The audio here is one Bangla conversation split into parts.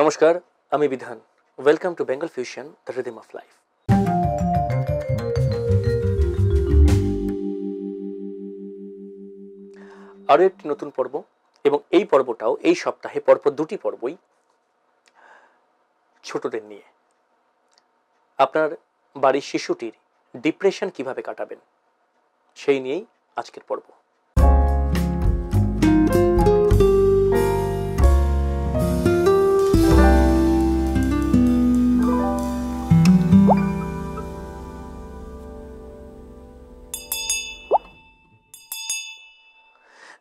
নমস্কার, আমি Bidhan. Welcome to Bengal fusion the rhythm of life আরও একটি নতুন পর্ব, এবং এই পর্বটাও, এই সপ্তাহে পরপর দুটি পর্বই ছোটদের নিয়ে। আপনার বাড়ির শিশুটির ডিপ্রেশন কীভাবে কাটাবেন, সেই নিয়েই আজকের পর্ব।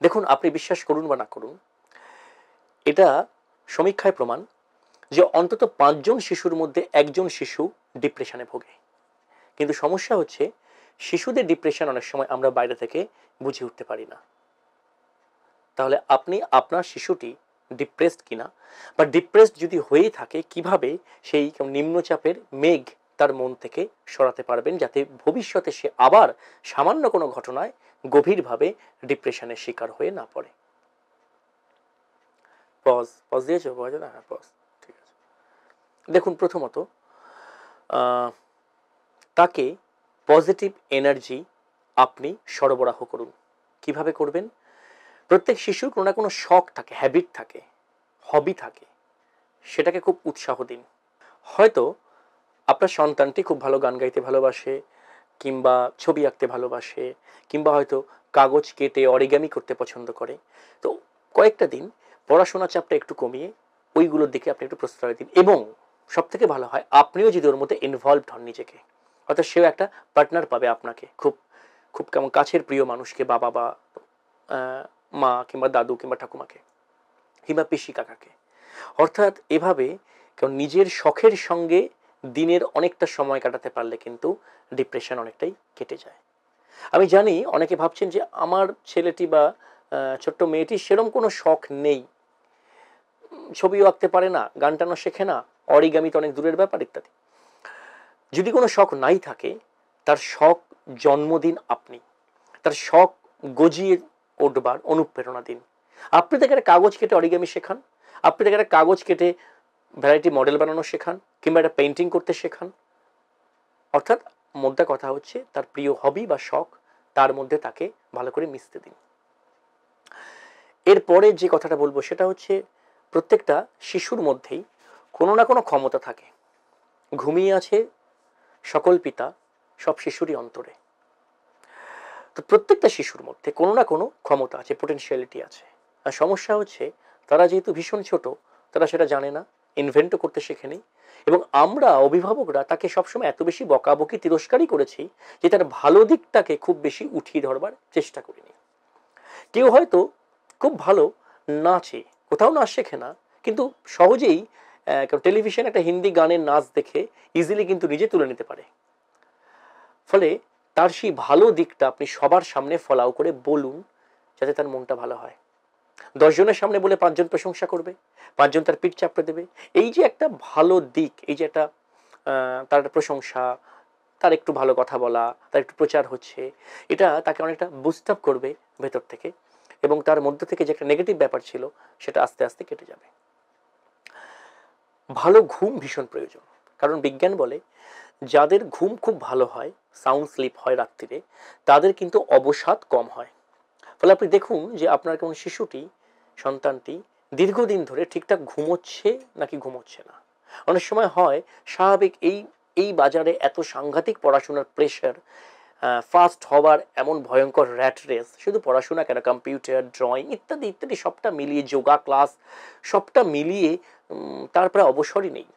দেখুন, আপনি বিশ্বাস করুন বা না করুন, এটা সমীক্ষায় প্রমাণ যে অন্তত পাঁচজন শিশুর মধ্যে একজন শিশু ডিপ্রেশনে ভোগে। কিন্তু সমস্যা হচ্ছে, শিশুদের ডিপ্রেশন অনেক সময় আমরা বাইরে থেকে বুঝে উঠতে পারি না। তাহলে আপনি, আপনার শিশুটি ডিপ্রেসড কিনা? বা ডিপ্রেসড যদি হয়েই থাকে, কীভাবে সেই নিম্নচাপের মেঘ তার মন থেকে সরাতে পারবেন যাতে ভবিষ্যতে সে আবার সামান্য কোনো ঘটনায় গভীরভাবে ডিপ্রেশনের শিকার হয়ে না পড়ে। পজ পজ দিয়েছ? পজ না হ্যাঁ পজ ঠিক আছে। দেখুন, প্রথমত তাকে পজিটিভ এনার্জি আপনি সরবরাহ করুন। কীভাবে করবেন? প্রত্যেক শিশুর কোনো না কোনো শখ থাকে হ্যাবিট থাকে হবি থাকে। সেটাকে খুব উৎসাহ দিন। হয়তো আপনার সন্তানটি খুব ভালো গান গাইতে ভালোবাসে, কিংবা ছবি আঁকতে ভালোবাসে, কিংবা হয়তো কাগজ কেটে অরিগামি করতে পছন্দ করে। তো কয়েকটা দিন পড়াশোনা চাপটা একটু কমিয়ে ওইগুলোর দিকে আপনি একটু প্রশ্রয় দিন এবং সব থেকে ভালো হয়, আপনিও যদি ওর মধ্যে ইনভলভড হন নিজেকে, অর্থাৎ সেও একটা পার্টনার পাবে আপনাকে। খুব খুব কেমন কাছের প্রিয় মানুষকে, বাবা বা মা কিংবা দাদু কিংবা ঠাকুমাকে, কিংবা পিসি কাকাকে। অর্থাৎ এভাবে কারণ নিজের শখের সঙ্গে দিনের অনেকটা সময় কাটাতে পারলে কিন্তু ডিপ্রেশন অনেকটাই কেটে যায়। আমি জানি অনেকে ভাবছেন যে আমার ছেলেটি বা ছোট্ট মেয়েটি সেরম কোনো শখ নেই। ছবিও আঁকতে পারে না, গান টানো শেখে না অরিগামি তো অনেক দূরের ব্যাপার ইত্যাদি। যদি কোনো শখ নাই থাকে, তার শখ জন্মদিন আপনি, তার শখ গজিয়ে উঠবার অনুপ্রেরণা দিন। আপনি তাকে একটা কাগজ কেটে অরিগামি শেখান, আপনি তাকে একটা কাগজ কেটে ভ্যারাইটি মডেল বানানো শেখান কিংবা একটা পেন্টিং করতে শেখান। অর্থাৎ মোদ্দা কথা হচ্ছে, তার প্রিয় হবি বা শখ, তার মধ্যে তাকে ভালো করে মিশতে দিন। এরপরে যে কথাটা বলব, সেটা হচ্ছে প্রত্যেকটা শিশুর মধ্যেই কোনো না কোনো ক্ষমতা থাকে। ঘুমিয়ে আছে সকল পিতা, সব শিশুরই অন্তরে। তো প্রত্যেকটা শিশুর মধ্যে কোনো না কোনো ক্ষমতা আছে পোটেনশিয়ালিটি আছে। আর সমস্যা হচ্ছে, তারা যেহেতু ভীষণ ছোট, তারা সেটা জানে না। ইনভেন্টও করতে শেখেনি এবং আমরা অভিভাবকরা তাকে সবসময় এত বেশি বকাবকি, তিরস্কারই করেছি যে তার ভালো দিকটাকে খুব বেশি উঠিয়ে ধরবার চেষ্টা করিনি। কেউ হয়তো খুব ভালো নাচে, কোথাও নাচ শেখে না, কিন্তু সহজেই টেলিভিশন একটা হিন্দি গানের নাচ দেখে ইজিলি কিন্তু নিজে তুলে নিতে পারে। ফলে তার সেই ভালো দিকটা আপনি সবার সামনে ফলাও করে বলুন, যাতে তার মনটা ভালো হয়। দশজনের সামনে বলে পাঁচজন প্রশংসা করবে, পাঁচজন তার পিঠ চাপড়ে দেবে। এই যে একটা ভালো দিক, এই যে একটা তার প্রশংসা, তার একটু ভালো কথা বলা, তার একটু প্রচার হচ্ছে, এটা তাকে অনেকটা বুস্ট আপ করবে ভেতর থেকে এবং তার মধ্যে থেকে যে একটা নেগেটিভ ব্যাপার ছিল, সেটা আস্তে আস্তে কেটে যাবে। ভালো ঘুম ভীষণ প্রয়োজন। কারণ বিজ্ঞান বলে, যাদের ঘুম খুব ভালো হয় সাউন্ড স্লিপ হয় রাত্রিরে, তাদের কিন্তু অবসাদ কম হয়। ফলে আপনি দেখুন যে আপনার কোন শিশুটি, সন্তানটি দীর্ঘদিন ধরে ঠিকঠাক ঘুমোচ্ছে নাকি ঘুমোচ্ছে না। অনেক সময় হয় স্বাভাবিক এই এই বাজারে এত সাংঘাতিক পড়াশোনার প্রেশার ফাস্ট হওয়ার এমন ভয়ঙ্কর র্যাট রেস শুধু পড়াশোনা কেন? কম্পিউটার ড্রয়িং ইত্যাদি ইত্যাদি সবটা মিলিয়ে যোগা ক্লাস সবটা মিলিয়ে তারপরে অবসরই নেই।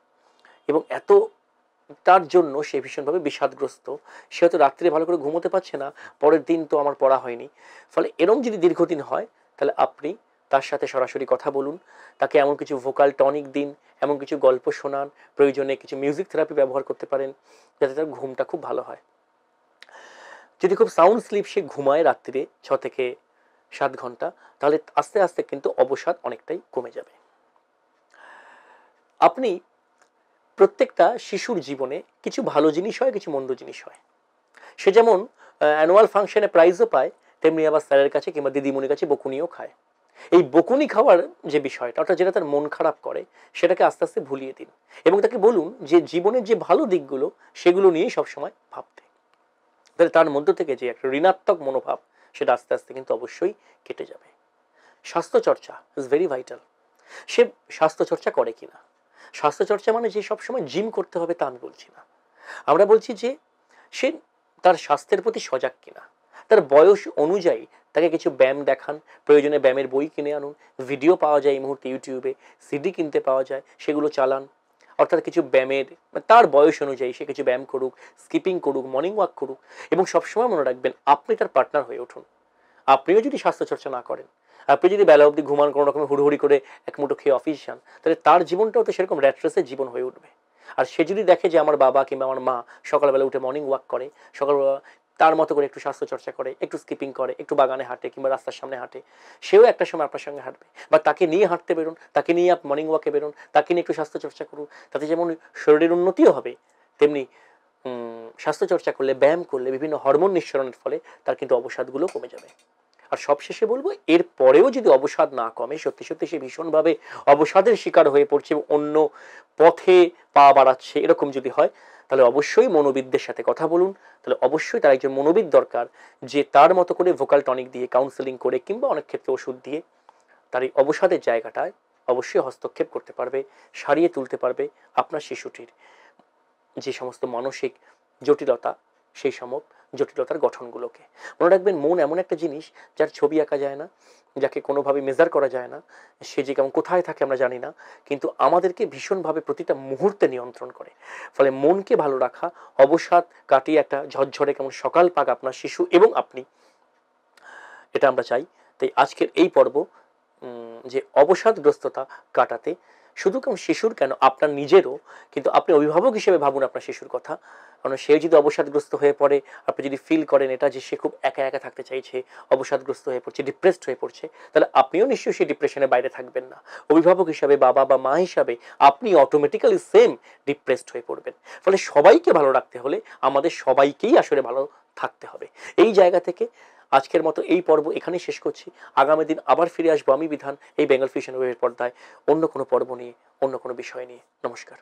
এবং এত তার জন্য সে ভীষণভাবে বিষাদগ্রস্ত। সে হয়তো রাত্রে ভালো করে ঘুমোতে পারছে না, পরের দিন তো আমার পড়া হয়নি। ফলে এরম যদি দীর্ঘদিন হয়, তাহলে আপনি তার সাথে সরাসরি কথা বলুন, তাকে এমন কিছু ভোকাল টনিক দিন, এমন কিছু গল্প শোনান, প্রয়োজনে কিছু মিউজিক থেরাপি ব্যবহার করতে পারেন, যাতে তার ঘুমটা খুব ভালো হয়। যদি খুব সাউন্ড স্লিপ সে ঘুমায় রাত্রিরে ছ থেকে সাত ঘণ্টা, তাহলে আস্তে আস্তে কিন্তু অবসাদ অনেকটাই কমে যাবে। আপনি প্রত্যেকটা শিশুর জীবনে কিছু ভালো জিনিস হয়, কিছু মন্দ জিনিস হয়। সে যেমন অ্যানুয়াল ফাংশনে প্রাইজও পায়, তেমনি আবার স্যারের কাছে কিংবা দিদিমণির কাছে বকুনিও খায়। এই বকুনি খাওয়ার যে বিষয়টা, অর্থাৎ যেটা তার মন খারাপ করে, সেটাকে আস্তে আস্তে ভুলিয়ে দিন। এবং তাকে বলুন যে, জীবনের যে ভালো দিকগুলো, সেগুলো নিয়েই সবসময় ভাবতে। তাহলে তার মধ্য থেকে যে একটা ঋণাত্মক মনোভাব, সেটা আস্তে আস্তে কিন্তু অবশ্যই কেটে যাবে। স্বাস্থ্যচর্চা ইজ ভেরি ভাইটাল সে স্বাস্থ্যচর্চা করে কিনা? স্বাস্থ্য চর্চা মানে যে সবসময় জিম করতে হবে তা আমি বলছি না। আমরা বলছি যে সে তার স্বাস্থ্যের প্রতি সজাগ কিনা, তার বয়স অনুযায়ী তাকে কিছু ব্যায়াম দেখান, প্রয়োজনে ব্যায়ামের বই কিনে আনুন ভিডিও পাওয়া যায় এই মুহূর্তে ইউটিউবে সিডি কিনতে পাওয়া যায়, সেগুলো চালান, অর্থাৎ কিছু ব্যায়ামের, তার বয়স অনুযায়ী সে কিছু ব্যায়াম করুক স্কিপিং করুক মর্নিং ওয়াক করুক, এবং সবসময় মনে রাখবেন আপনি তার পার্টনার হয়ে উঠুন। আপনিও যদি স্বাস্থ্য চর্চা না করেন, আপনি যদি বেলা অবধি ঘুমান, কোনো রকমের হুড়হুড়ি করে এক মুঠো খেয়ে অফিস যান, তাহলে তার জীবনটাও তো সেরকম র্যাট্রেসের জীবন হয়ে উঠবে। আর সে যদি দেখে যে আমার বাবা কিংবা আমার মা সকালবেলা উঠে মর্নিং ওয়াক করে, সকালবেলা তার মতো করে একটু স্বাস্থ্য চর্চা করে, একটু স্কিপিং করে, একটু বাগানে হাঁটে কিংবা রাস্তার সামনে হাঁটে, সেও একটা সময় আপনার সঙ্গে হাঁটবে। বা তাকে নিয়ে হাঁটতে বেরোন, তাকে নিয়ে আপ মর্নিং ওয়াকে বেরোন, তাকে নিয়ে একটু স্বাস্থ্য চর্চা করুন, তাতে যেমন শরীরের উন্নতিও হবে, তেমনি স্বাস্থ্য চর্চা করলে, ব্যায়াম করলে, বিভিন্ন হরমোন নিঃসরণের ফলে তার কিন্তু অবসাদগুলো কমে যাবে। আর সবশেষে বলব, এর পরেও যদি অবসাদ না কমে, সত্যি সত্যি সে ভীষণভাবে অবসাদের শিকার হয়ে পড়ছে অন্য পথে পা বাড়াচ্ছে, এরকম যদি হয়, তাহলে অবশ্যই মনোবিদদের সাথে কথা বলুন। তাহলে অবশ্যই তার একজন মনোবিদ দরকার, যে তার মতো করে ভোকাল টনিক দিয়ে কাউন্সেলিং করে কিংবা অনেক ক্ষেত্রে ওষুধ দিয়ে, তার এই অবসাদের জায়গাটায় অবশ্যই হস্তক্ষেপ করতে পারবে, সারিয়ে তুলতে পারবে আপনার শিশুটির। যে সমস্ত মানসিক জটিলতা, সেই সম জটিলতার গঠনগুলোকে। মনে রাখবেন, মন এমন একটা জিনিস যার ছবি আঁকা যায় না, যাকে কোনোভাবে মেজার করা যায় না, সে যে কেমন কোথায় থাকে আমরা জানি না, কিন্তু আমাদেরকে ভীষণভাবে প্রতিটা মুহূর্তে নিয়ন্ত্রণ করে। ফলে মনকে ভালো রাখা, অবসাদ কাটিয়ে একটা ঝরঝরে কেমন সকাল পাক আপনার শিশু এবং আপনি। এটা আমরা চাই। তাই আজকের এই পর্ব যে অবসাদগ্রস্ততা কাটাতে শুধু কেমন শিশুর কেন? আপনার নিজেরও, কিন্তু আপনি অভিভাবক হিসেবে ভাবুন আপনার শিশুর কথা। কারণ সে যদি অবসাদগ্রস্ত হয়ে পড়ে, আপনি যদি ফিল করেন এটা যে সে খুব একা একা থাকতে চাইছে, অবসাদগ্রস্ত হয়ে পড়ছে ডিপ্রেসড হয়ে পড়ছে, তাহলে আপনিও নিশ্চয়ই সেই ডিপ্রেশনের বাইরে থাকবেন না। অভিভাবক হিসাবে, বাবা বা মা হিসাবে আপনি অটোমেটিক্যালি সেম ডিপ্রেসড হয়ে পড়বেন। ফলে সবাইকে ভালো রাখতে হলে আমাদের সবাইকেই আসলে ভালো থাকতে হবে। এই জায়গা থেকে আজকের মতো এই পর্ব এখানেই শেষ করছি। আগামী দিন আবার ফিরে আসব আমি বিধান এই বেঙ্গল ফিশন ওয়েবের পর্দায়। অন্য কোনো পর্ব নিয়ে, অন্য কোনো বিষয় নিয়ে। নমস্কার।